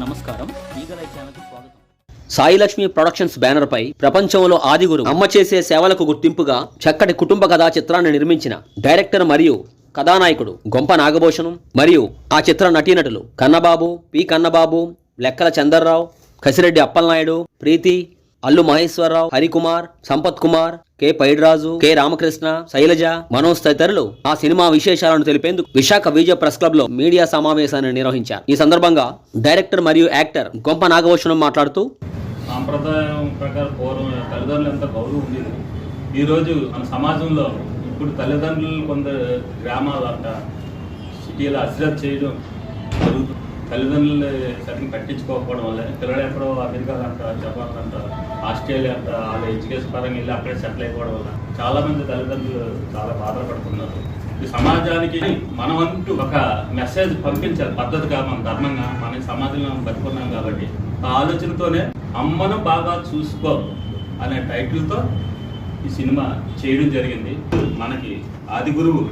నమస్కారం. స్వాగతం. Sai Lakshmi productions banner పై ప్రపంచంలో ఆదిగురు అమ్మ చేసే సేవలకు గుర్తింపుగా చక్కటి కుటుంబ కథా చిత్రాన్ని నిర్మించిన డైరెక్టర్ మరియు కథానాయకుడు గొంప నాగభూషణం మరియు ఆ చిత్ర నటీనటులు Kannababu P Kannababu Lekkala Chandar Rao Kasireddy Appalanaidu Preethi Allu Maheswara Rao Harikumar Sampath Kumar K Paidiraju K Ramakrishna Sailaja Manoj తదితరులు ఆ సినిమా విశేషాలను తెలిపేందుకు విశాఖ విజయ ప్రెస్ క్లబ్లో మీడియా సమావేశాన్ని నిర్వహించారు. ఈ సందర్భంగా డైరెక్టర్ మరియు యాక్టర్ గొంప నాగభూషణం మాట్లాడుతూ సాంప్రదాయం ప్రకారం పూర్వం తల్లిదండ్రులు ఎంత గౌరవం ఉండేది. ఈరోజు మన సమాజంలో ఇప్పుడు తల్లిదండ్రులు కొందరు గ్రామాలు అంట సిటీలో అశ్రద్ధ చేయడం జరుగుతుంది. తల్లిదండ్రులు సరిగ్గా పట్టించుకోకపోవడం వల్ల పిల్లలు ఎక్కడో అమెరికా అంట జపాన్ అంట ఆస్ట్రేలియా వాళ్ళ ఎడ్యుకేషన్ పరంగా వెళ్ళి అక్కడే సెటిల్ అయిపోవడం వల్ల చాలా మంది తల్లిదండ్రులు చాలా బాధపడుతున్నారు. ఈ సమాజానికి మనం అంటూ ఒక మెసేజ్ పంపించాలి. పద్ధతిగా మన ధర్మంగా మన సమాజంలో బతుకున్నాం కాబట్టి. ఆ ఆలోచనతోనే అమ్మను బాగా చూసుకో అనే టైటిల్తో ఈ సినిమా చేయడం జరిగింది. మనకి ఆది గురువు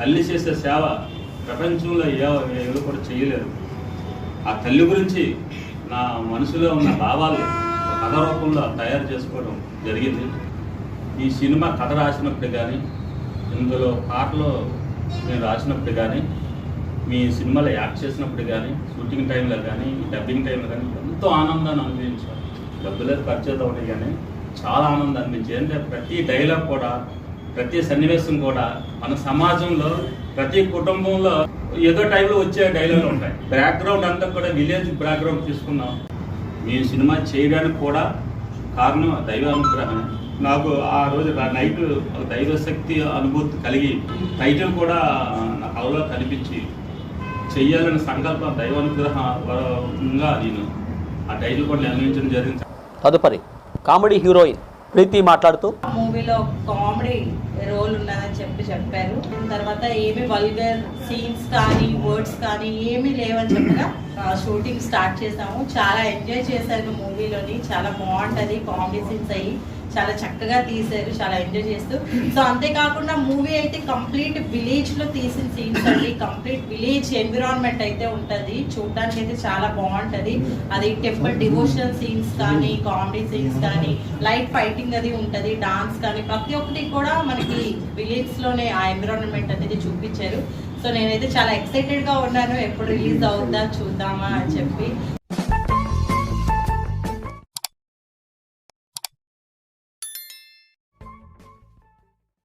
తల్లి చేసే సేవ ప్రపంచంలో ఏ ఎవరు కూడా చేయలేరు. ఆ తల్లి గురించి నా మనసులో ఉన్న భావాలు కథ రూపంలో తయారు చేసుకోవడం జరిగింది. ఈ సినిమా కథ రాసినప్పుడు కానీ ఇందులో పాటలు నేను రాసినప్పుడు కానీ మీ సినిమాలో యాక్ట్ చేసినప్పుడు కానీ షూటింగ్ టైంలో కానీ డబ్బింగ్ టైంలో కానీ ఎంతో ఆనందాన్ని అనుభవించాను. డబ్బులేదు పరిచయం అవుతాయి కానీ చాలా ఆనందం అనిపించింది. ఏంటంటే ప్రతి డైలాగ్ కూడా ప్రతి సన్నివేశం కూడా మన సమాజంలో ప్రతి కుటుంబంలో ఏదో టైంలో వచ్చే డైలాగులు ఉంటాయి. బ్యాక్గ్రౌండ్ అంతా కూడా విలేజ్ బ్యాక్గ్రౌండ్ తీసుకున్నాం మీ సినిమా చేయడానికి కూడా కారణం దైవ అనుగ్రహం నాకు ఆ రోజు నైట్ ఒక దైవ శక్తి అనుభూతి కలిగి టైటిల్ కూడా నా కళలో కనిపించి చెయ్యాలనే సంకల్పం దైవ అనుగ్రహంగా నేను ఆ టైటిల్ కూడా నిర్ణయించడం జరిగింది. తదుపరి కామెడీ హీరోయిన్ ప్రీతి మాట్లాడుతూ. మూవీలో కామెడీ రోల్ ఉన్నదని చెప్పి చెప్పారు. తర్వాత ఏమి వల్గర్ సీన్స్ కానీ వర్డ్స్ కానీ ఏమీ లేవని చెప్పగా షూటింగ్ స్టార్ట్ చేసాము. చాలా ఎంజాయ్ చేశాను మూవీలోని. చాలా బాగుంటది. కామెడీ సీన్స్ అయ్యి. చాలా చక్కగా తీశారు చాలా ఎంజాయ్ చేస్తూ. సో అంతేకాకుండా మూవీ అయితే కంప్లీట్ విలేజ్లో తీసిన సీన్స్ అండి. కంప్లీట్ విలేజ్ ఎన్విరాన్మెంట్ అయితే ఉంటది. చూడడానికి అయితే చాలా బాగుంటది. అది టెంపుల్ డివోషనల్ సీన్స్ కానీ కామెడీ సీన్స్ కానీ లైట్ ఫైటింగ్ అది ఉంటది డాన్స్ కానీ. ప్రతి ఒక్కటి కూడా మనకి విలేజ్లోనే ఆ ఎన్విరాన్మెంట్ అనేది చూపించారు. సో నేనైతే చాలా ఎక్సైటెడ్గా ఉన్నాను. ఎప్పుడు రిలీజ్ అవుద్దా చూద్దామా అని చెప్పి.